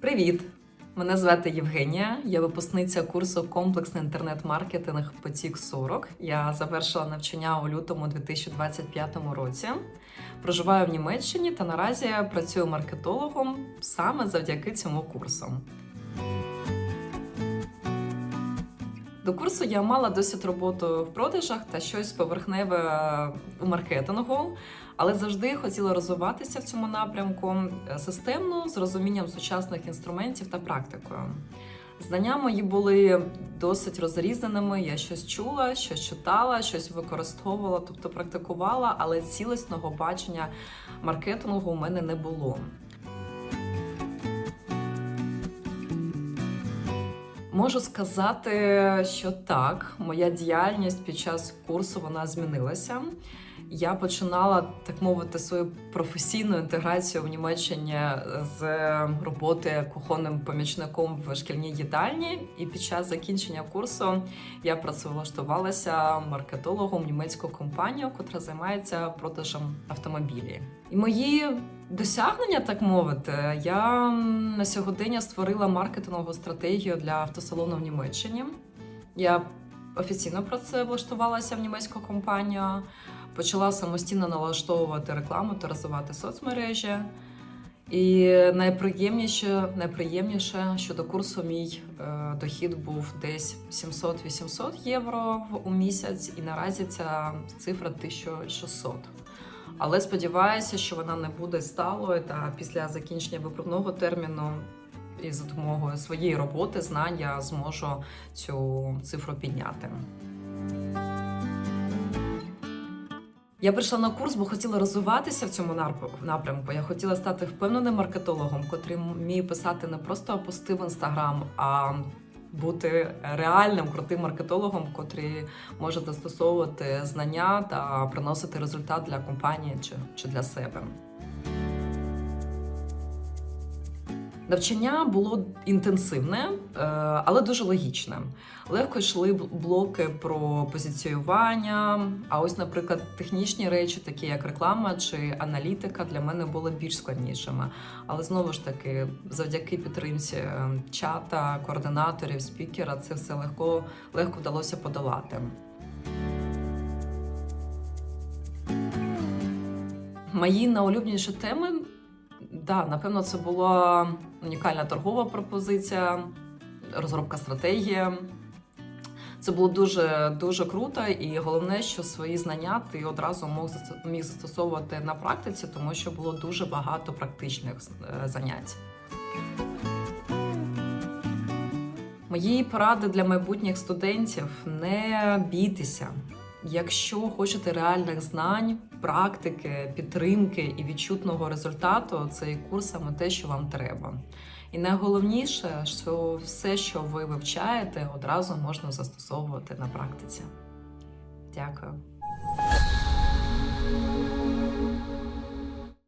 Привіт! Мене звати Євгенія. Я випускниця курсу комплексний інтернет-маркетинг Потік 40. Я завершила навчання у лютому 2025 році. Проживаю в Німеччині та наразі працюю маркетологом саме завдяки цьому курсу. До курсу я мала досвід роботи в продажах та щось поверхневе у маркетингу, але завжди хотіла розвиватися в цьому напрямку е, системно з розумінням сучасних інструментів та практикою. Знання мої були досить розрізненими. Я щось чула, щось читала, щось використовувала, тобто практикувала, але цілісного бачення маркетингу у мене не було. Можу сказати, що так, моя діяльність під час курсу вона змінилася. Я починала, так мовити, свою професійну інтеграцію в Німеччині з роботи кухонним помічником в шкільній їдальні. І під час закінчення курсу я працевлаштувалася маркетологом в німецьку компанію, яка займається продажем автомобілів. І мої досягнення, так мовити, я на сьогодення створила маркетингову стратегію для автосалону в Німеччині. Я офіційно працевлаштувалася в німецьку компанію почала самостійно налаштовувати рекламу та розвивати соцмережі. І найприємніше, найприємніше, що до курсу мій е, дохід був десь 700-800 євро у місяць, і наразі ця цифра 1600. Але сподіваюся, що вона не буде сталою, та після закінчення виправного терміну і за допомогою своєї роботи, знань я зможу цю цифру підняти. Я прийшла на курс, бо хотіла розвиватися в цьому напрямку. Я хотіла стати впевненим маркетологом, котрий вміє писати не просто пости в інстаграм, а бути реальним крутим маркетологом, котрий може застосовувати знання та приносити результат для компанії чи, чи для себе. Навчання було інтенсивне, е, але дуже логічне. Легко йшли бл- блоки про позиціювання. А ось, наприклад, технічні речі, такі як реклама чи аналітика, для мене були більш складнішими. Але знову ж таки, завдяки підтримці е, чата, координаторів, спікера, це все легко, легко вдалося подолати. Мої найулюбленіші теми Да, напевно, це була унікальна торгова пропозиція, розробка стратегії. Це було дуже дуже круто, і головне, що свої знання ти одразу міг застосовувати на практиці, тому що було дуже багато практичних е, занять. Мої поради для майбутніх студентів не бійтеся. Якщо хочете реальних знань, практики, підтримки і відчутного результату, цей курс саме те, що вам треба. І найголовніше, що все, що ви вивчаєте, одразу можна застосовувати на практиці. Дякую.